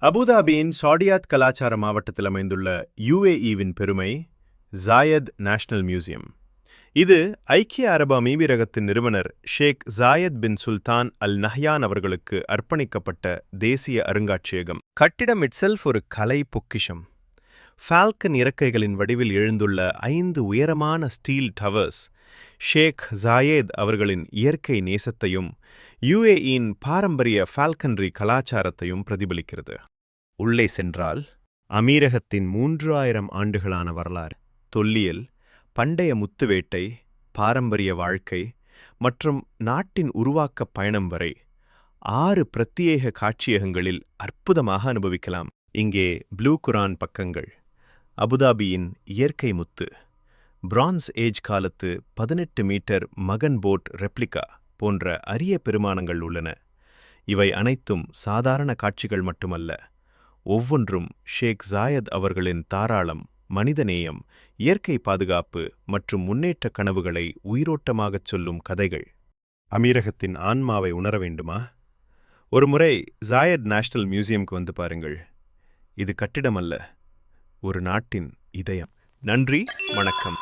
அபுதாபியின் சாடியாத் கலாச்சார மாவட்டத்தில் அமைந்துள்ள யுஏஇவின் பெருமை ஜாயத் நேஷனல் மியூசியம். இது ஐக்கிய அரபு அமீபிரகத்தின் நிறுவனர் ஷேக் ஜாயத் பின் சுல்தான் அல் நஹ்யான் அவர்களுக்கு அர்ப்பணிக்கப்பட்ட தேசிய அருங்காட்சியகம். கட்டிடம் இட்செல்ஃப் ஒரு கலை பொக்கிஷம். ஃபால்கன் இறக்கைகளின் வடிவில் எழுந்துள்ள ஐந்து உயரமான ஸ்டீல் டவர்ஸ் ஷேக் ஜாயேத் அவர்களின் இயற்கை நேசத்தையும் யுஏஇயின் பாரம்பரிய ஃபால்கன்ரி கலாச்சாரத்தையும் பிரதிபலிக்கிறது. உள்ளே சென்றால் அமீரகத்தின் மூன்று ஆயிரம் ஆண்டுகளான வரலாறு தொல்லியல் பண்டைய முத்துவேட்டை பாரம்பரிய வாழ்க்கை மற்றும் நாட்டின் உருவாக்கப் பயணம் வரை ஆறு பிரத்யேக காட்சியகங்களில் அற்புதமாக அனுபவிக்கலாம். இங்கே ப்ளூ குரான் பக்கங்கள். அபுதாபியின் இயற்கை முத்து. பிரான்ஸ் ஏஜ் காலத்து பதினெட்டு மீட்டர் மகன் போட் ரெப்ளிகா போன்ற அரிய பெருமானங்கள் உள்ளன. இவை அனைத்தும் சாதாரண காட்சிகள் மட்டுமல்ல. ஒவ்வொன்றும் ஷேக் ஜாயத் அவர்களின் தாராளம் மனிதநேயம் இயற்கை பாதுகாப்பு மற்றும் முன்னேற்ற கனவுகளை உயிரோட்டமாகச் சொல்லும் கதைகள். அமீரகத்தின் ஆன்மாவை உணர வேண்டுமா? ஒருமுறை ஜாயத் நேஷனல் மியூசியம்க்கு வந்து பாருங்கள். இது கட்டிடமல்ல. ஒரு நாட்டின் இதயம். நன்றி வணக்கம்.